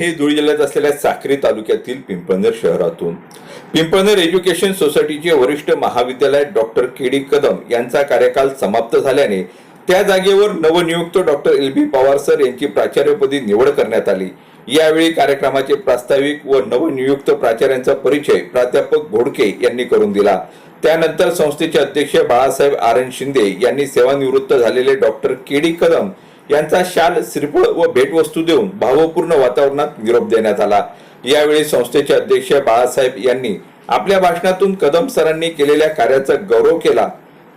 हे धुळे जिल्ह्यात असलेल्या साक्री तालुक्यातील पिंपळनेर शहरातून. पिंपळनेर एज्युकेशन सोसायटीचे वरिष्ठ महाविद्यालय डॉक्टर के डी कदम यांचा कार्यकाल समाप्त झाल्याने त्या जागेवर नवनियुक्त doctor L B Pawar sir यांची प्राचार्यपदी निवड करण्यात आली. यावेळी कार्यक्रमाचे प्रास्ताविक व नवनियुक्त प्राचार्यांचा परिचय प्राध्यापक घोडके यांनी करून दिला. त्यानंतर संस्थेचे अध्यक्ष बाळासाहेब आर एन शिंदे यांनी सेवानिवृत्त झालेले डॉक्टर के डी कदम यांचा शाल श्रीफळ व भेटवस्तू देऊन भावपूर्ण वातावरणात निरोप देण्यात आला. यावेळी संस्थेचे अध्यक्ष बाळासाहेब यांनी आपल्या भाषणातून कदम सरांनी केलेल्या कार्याचा गौरव केला.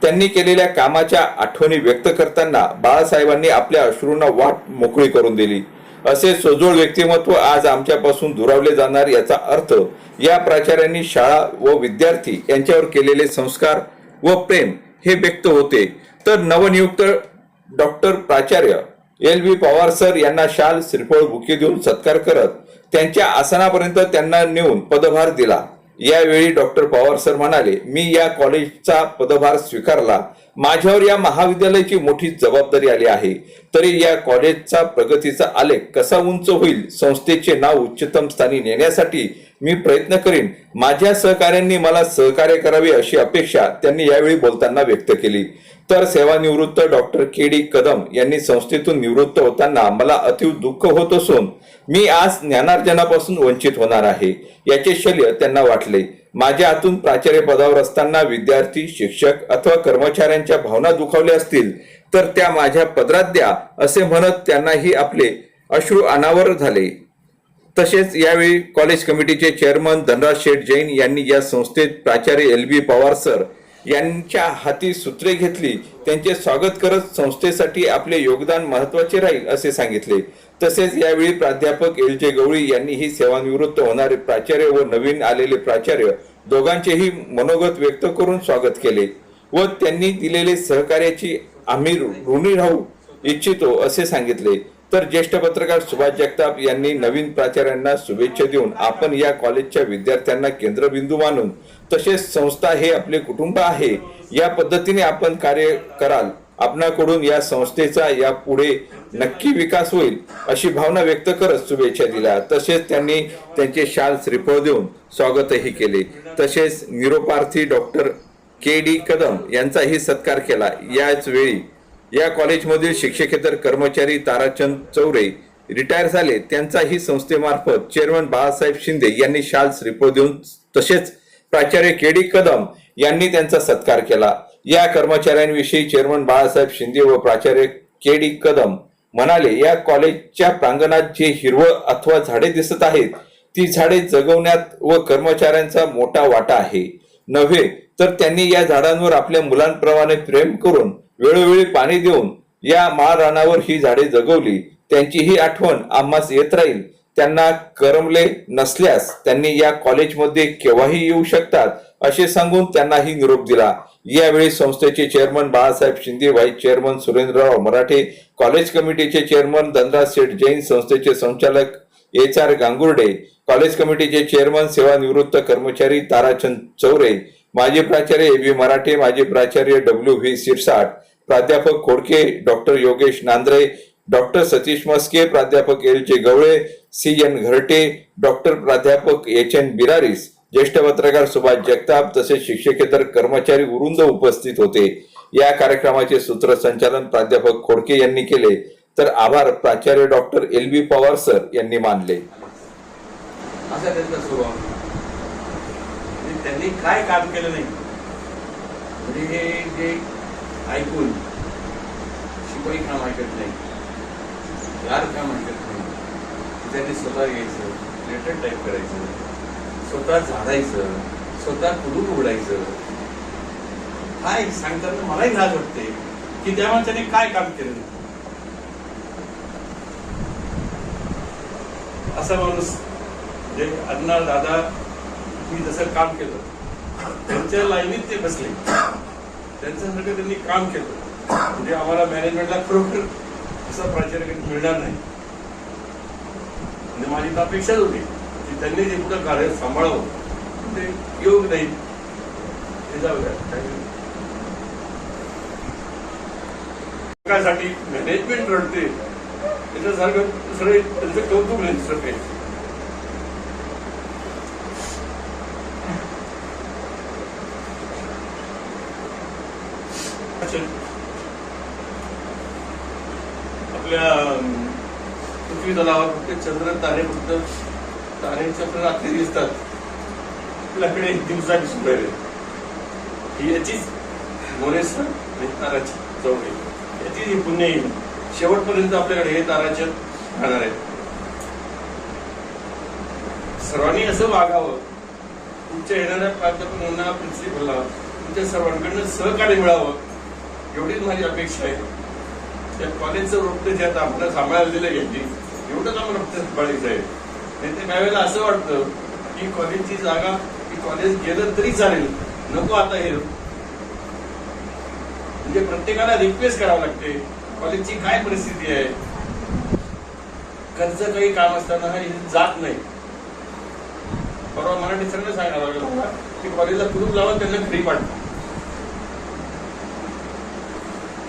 त्यांनी केलेल्या कामाच्या आठवणी व्यक्त करताना बाळासाहेबांनी आपल्या अश्रूंना वाट मोकळी करून दिली. असे सोजोळ व्यक्तिमत्व आज आमच्यापासून दुरावले जाणार याचा अर्थ या प्राचार्यांनी शाळा व विद्यार्थी यांच्यावर केलेले संस्कार व प्रेम हे व्यक्त होते. तर नवनियुक्त डॉक्टर प्राचार्य एल व्ही पवार सर यांना शाल श्रीफळ बुके देऊन सत्कार करत त्यांच्या आसनापर्यंत त्यांना नेऊन पदभार दिला. यावेळी डॉक्टर पवार सर म्हणाले मी या कॉलेजचा पदभार स्वीकारला. माझ्यावर या महाविद्यालयाची मोठी जबाबदारी आली आहे. तरी या कॉलेजचा प्रगतीचा आलेख कसा उंच होईल संस्थेचे नाव उच्चतम स्थानी नेण्यासाठी मी प्रयत्न करीन. माझ्या सहकाऱ्यांनी मला सहकार्य करावे अशी अपेक्षा त्यांनी यावेळी बोलताना व्यक्त केली. तर सेवानिवृत्त डॉक्टर के डी कदम यांनी संस्थेतून निवृत्त होताना मला अतिव दुःख होत असून मी आज ज्ञानार्जनापासून वंचित होणार आहे. याचे शल्य त्यांना वाटले. माझ्या हातून प्राचार्य पदावर असताना विद्यार्थी शिक्षक अथवा कर्मचाऱ्यांच्या भावना दुखावल्या असतील तर त्या माझ्या पदरात द्या असे म्हणत त्यांनाही आपले अश्रू अनावर झाले. तसेच यावेळी कॉलेज कमिटीचे चेअरमन धनराज शेठ जैन यांनी या संस्थेत प्राचार्य एल बी पवार सर यांच्या हाती सूत्रे घेतली. त्यांचे स्वागत करत संस्थेसाठी आपले योगदान महत्त्वाचे राहील असे सांगितले. तसेच यावेळी प्राध्यापक एल जे गवळी यांनीही सेवानिवृत्त होणारे प्राचार्य व नवीन आलेले प्राचार्य दोघांचेही मनोगत व्यक्त करून स्वागत केले व त्यांनी दिलेले सहकार्याची आम्ही ऋणी राहू इच्छितो असे सांगितले. तर ज्येष्ठ पत्रकार सुभाष जगताप यांनी नवीन प्राचार्यांना शुभेच्छा देऊन आपण या कॉलेजच्या विद्यार्थ्यांना केंद्रबिंदू मानून तसेच संस्था हे आपले कुटुंब आहे या पद्धतीने आपण कार्य कराल. आपणाकडून या संस्थेचा या पुढे नक्की विकास होईल अशी भावना व्यक्त करत शुभेच्छा दिल्या. तसेच त्यांनी त्यांचे शाल श्रीफळ देऊन स्वागतही केले. तसेच निरोपार्थी डॉक्टर के डी कदम यांचाही सत्कार केला. याच वेळी या कॉलेजमधील शिक्षकेतर कर्मचारी ताराचंद चौरे रिटायर झाले. त्यांचाही संस्थेमार्फत चेअरमन बाळासाहेब शिंदे यांनी शाल श्रीफळ देऊन तसेच प्राचार्य के डी कदम यांनी त्यांचा सत्कार केला. या कर्मचाऱ्यांविषयी चेअरमन बाळासाहेब शिंदे व प्राचार्य के डी कदम म्हणाले या कॉलेजच्या प्रांगणात जे हिरवळ अथवा झाडे दिसत आहेत ती झाडे जगवण्यात व कर्मचाऱ्यांचा मोठा वाटा आहे. नव्हे तर त्यांनी या झाडांवर आपल्या मुलांप्रमाणे प्रेम करून वेळोवेळी पाणी देऊन या माळरानावर ही झाडे जगवली. त्यांची ही आठवण आम्हास येत राहील. त्यांना करमले नसल्यास त्यांनी या कॉलेजमध्ये केव्हाही येऊ शकतात असे सांगून त्यांनाही निरोप दिला. यावेळी संस्थेचे chairman Balasaheb Shinde vice chairman Surendrarao Marathe college कमिटीचे चेअरमन धनराज शेठ जैन संस्थेचे संचालक एच आर गांगुर्डे कॉलेज कमिटीचे चेअरमन सेवानिवृत्त कर्मचारी ताराचंद चौरे माजी प्राचार्य ए बी मराठे माजी प्राचार्य डब्ल्यू व्ही सिरसाट प्राध्यापक खोडके डॉक्टर योगेश नांद्रे डॉक्टर सतीश मस्के प्राध्यापक L J Gawale C N Gharte doctor प्राध्यापक एच एन बिरारीस ज्येष्ठ पत्रकार सुभाष जगताप तसेच शिक्षकेतर कर्मचारी उरुंद उपस्थित होते. या कार्यक्रमाचे सूत्रसंचालन प्राध्यापक खोडके यांनी केले. तर आभार प्राचार्य doctor L B Pawar sir यांनी मानले. म्हणजे त्यांनी काय काम केलं नाही? म्हणजे हे जे ऐकून शिपाई काम ऐकत नाही यार काम ऐकत नाही त्यांनी स्वतः घ्यायचं लेटर टाईप करायचं. स्वतः झाडायचं स्वतः कुलूप उघडायचं. काय सांगताना मलाही लाज वाटते की त्या माणसाने काय काम केलं असा माणूस म्हणजे अण्णा दादा मी जसं काम केलं त्यांच्या लाईनीत ते बसले. त्यांच्यासारखं त्यांनी काम केलं. म्हणजे आम्हाला मॅनेजमेंटला खरोखर असा प्राचार्य मिळणार नाही. म्हणजे माझी तर अपेक्षाच होती. की त्यांनी जे कुठं कार्य सांभाळावं ते योग नाही ते जाऊयासाठी मॅनेजमेंट रडते. त्याच्यासारखं दुसरे त्यांचं कौतुक नाही सगळे आपल्या पृथ्वी तलावर फक्त चंद्र तारे फक्त ताऱ्यांच्या पण रात्री दिसतात. आपल्याकडे दिवसा दिसून राहिले ही याचीच मोरेसर आणि ताराची चौक याचीच ही पुण्य येईल. शेवटपर्यंत आपल्याकडे हे ताराच्या राहणार आहेत. सर्वांनी असं वागावं. तुमच्या येणाऱ्या प्राध्यापकांना प्रिन्सिपलला तुमच्या सर्वांकडनं सहकार्य मिळावं. एवढीच माझी अपेक्षा आहे. त्या कॉलेजचं वृत्त जे आता आपल्याला सांभाळायला दिलं यांनी एवढंच आम्हाला फक्त सांभाळायचं आहे. नाही तर त्यावेळेला असं वाटतं की कॉलेजची जागा की कॉलेज गेलं तरी चालेल. नको आता हे. म्हणजे प्रत्येकाला रिक्वेस्ट करावं लागते कॉलेजची काय परिस्थिती आहे? खर्च काही काम असताना हे जात नाही. परवा मराठी सगळं सांगायला लागलं मला की कॉलेजला कुलूप लावून त्यांना फ्री वाटतं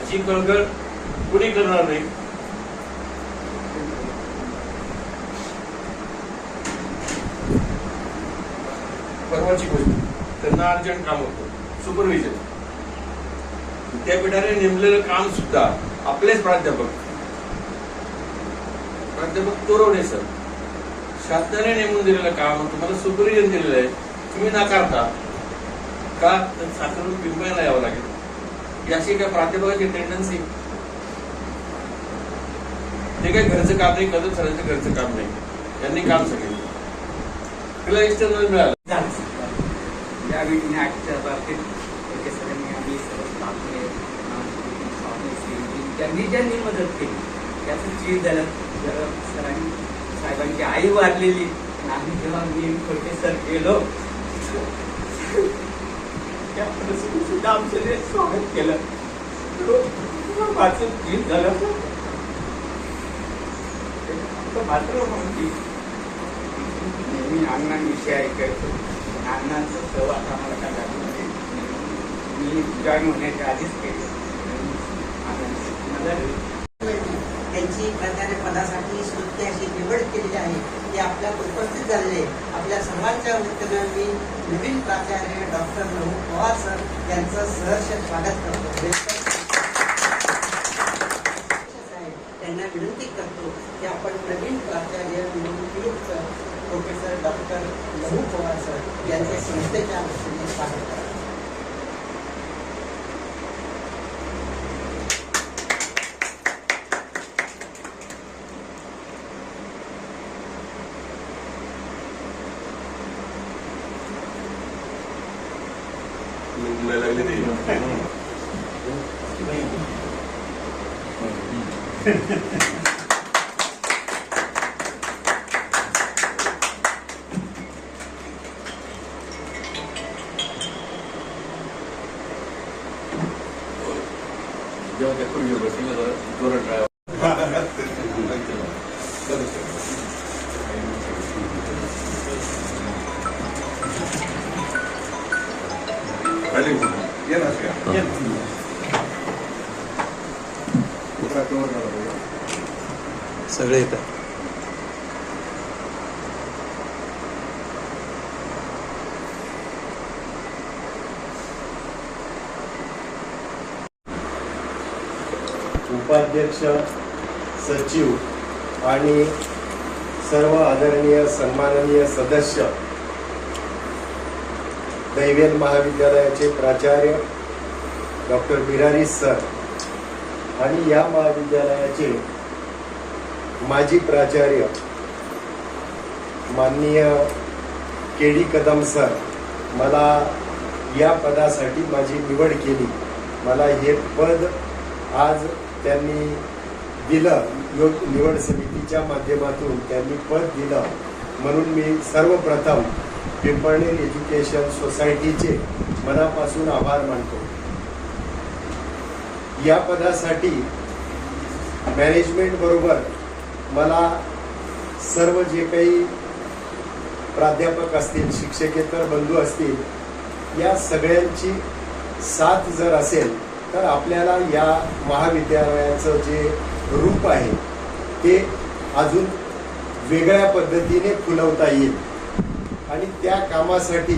अशी कळकळ कुणी करणार नाही. परवाची गोष्ट. त्यांना अर्जंट काम होतं. सुपरविजन विद्यापीठाने नेमलेलं काम सुद्धा आपलेच प्राध्यापक. प्राध्यापक तोरवणे सर शासनाने नेमून दिलेलं काम तुम्हाला सुपरविजन दिलेलं आहे. तुम्ही नाकारता. का? तर साखरून पिंपळायला यावं लागेल. याची काय प्राध्यापकाची टेंडन्सी ते काही घरचं काम नाही कदम सरांचं घरचं काम नाही. त्यांनी काम सांगितलं तिला एक्सटर्नल मिळालं. या ॲक्टच्या बाबतीत प्रोफेसरांनी आम्ही सर्व स्थापने त्यांनी ज्यांनी मदत केली. त्याचं चीज झालं जर सरांनी साहेबांची आई वारलेली. आम्ही जेव्हा मी प्रोफेसर गेलो त्या परिस्थितीत सुद्धा आमचं स्वागत केलं. वाचून चीज झालं मात्र म्हणती नेहमी अंगणांविषयी ऐकायचो. अण्णांचं सहवास आम्हाला काय लागलं म्हणजे मी जॉईन होण्याच्या आधीच केली. मला त्यांची प्राचार्य पदासाठी स्तुत्य अशी निवड केलेली आहे. ती आपल्या उपस्थित झालेले आपल्या सर्वांच्या वतीनं मी नवीन प्राचार्य डॉक्टर नऊ पवार सर यांचं सहर्ष स्वागत करतो. त्यांना विनंती करतो की आपण नवीन प्राचार्य म्हणून प्रोफेसर डॉक्टर लहू पवार सर यांचे संस्थेच्या वतीने स्वागत करा मुंबईला लागले ते जेव्हा त्या खुर्चीवर बसले उपाध्यक्ष सचिव आणि सर्व आदरणीय सन्माननीय सदस्य दैवेद महाविद्यालयाचे प्राचार्य डॉक्टर बिरारी सर आणि या महाविद्यालयाचे माजी प्राचार्य माननीय के डी कदम सर मला या पदासाठी माझी निवड केली. मला हे पद आज त्यांनी दिलं. योग निवड समितीच्या माध्यमातून त्यांनी पद दिलं. म्हणून मी सर्वप्रथम पिंपळनेर एज्युकेशन सोसायटीचे मनापासून आभार मानतो. या पदासाठी मॅनेजमेंट बरोबर मला सर्व जे काही प्राध्यापक असतील शिक्षकेतर बंधू असतील या सगळ्यांची साथ जर असेल तर आपल्याला या महाविद्यालयाचं जे रूप आहे ते अजून वेगळ्या पद्धतीने फुलवता येईल. आणि त्या कामासाठी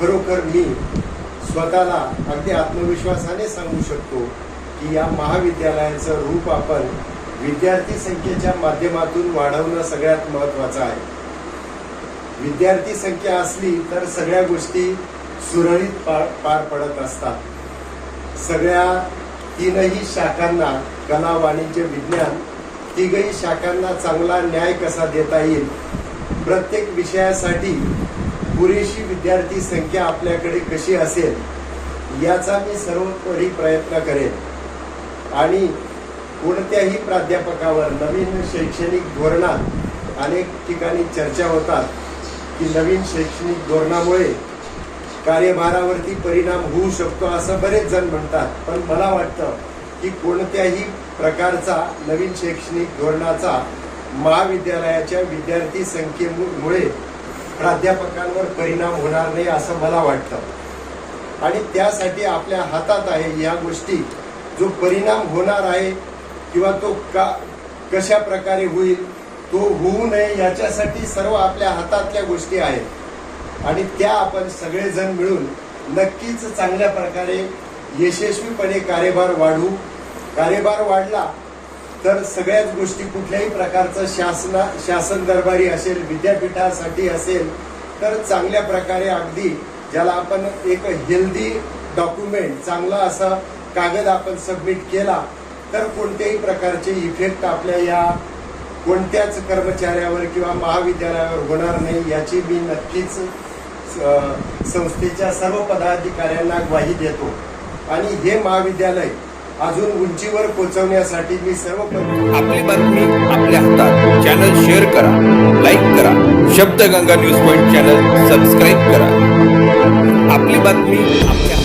खरोखर मी स्वतःला अगदी आत्मविश्वासाने सांगू शकतो की या महाविद्यालयाचं रूप आपण विद्यार्थी संख्येच्या माध्यमातून वाढवणं सगळ्यात महत्त्वाचं आहे. विद्यार्थी संख्या असली तर सगळ्या गोष्टी सुरळीत पार पार पडत असतात. सगळ्या तीनही शाखांना कला वाणिज्य विज्ञान तिघही शाखांना चांगला न्याय कसा देता येईल? प्रत्येक विषयासाठी पुरेशी विद्यार्थी संख्या आपल्याकडे कशी असेल याचा मी सर्वोपरी प्रयत्न करेन. आणि कोणत्याही प्राध्यापकावर नवीन शैक्षणिक धोरणात अनेक ठिकाणी चर्चा होतात की नवीन शैक्षणिक धोरणामुळे कार्यभारावरती परिणाम होऊ शकतो असं बरेच जण म्हणतात. पण मला वाटतं की कोणत्याही प्रकारचा नवीन शैक्षणिक धोरणाचा महाविद्यालयाच्या विद्यार्थी संख्येमुळे प्राध्यापकांवर परिणाम होणार नाही असं मला वाटतं. आणि त्यासाठी आपल्या हातात आहे या गोष्टी. जो परिणाम होणार आहे किंवा तो का कशा प्रकारे होईल तो होऊ नये याच्यासाठी सर्व आपल्या हातातल्या गोष्टी आहेत. आणि त्या आपण सगळेजण मिळून नक्कीच चांगल्या प्रकारे यशस्वीपणे कार्यभार वाढवू कार्यभार वाढला तर सगळ्याच गोष्टी कुठल्याही प्रकारचं शासना शासन दरबारी असेल विद्यापीठासाठी असेल तर चांगल्या प्रकारे अगदी ज्याला आपण एक हेल्दी डॉक्युमेंट चांगला असा कागद आपण सबमिट केला तर कोणत्याही प्रकारचे इफेक्ट आपल्या या कोणत्याच कर्मचाऱ्यावर किंवा महाविद्यालयावर होणार नाही याची मी नक्कीच संस्थेच्या सर्व पदाधिकाऱ्यांना ग्वाही देतो. आणि हे महाविद्यालय अजून उंचीवर पोहोचवण्यासाठी मी सर्व आपली बातमी आपल्या हातात. चॅनल शेअर करा लाईक करा. Shabdganga news point channel subscribe करा. आपली बातमी आपल्या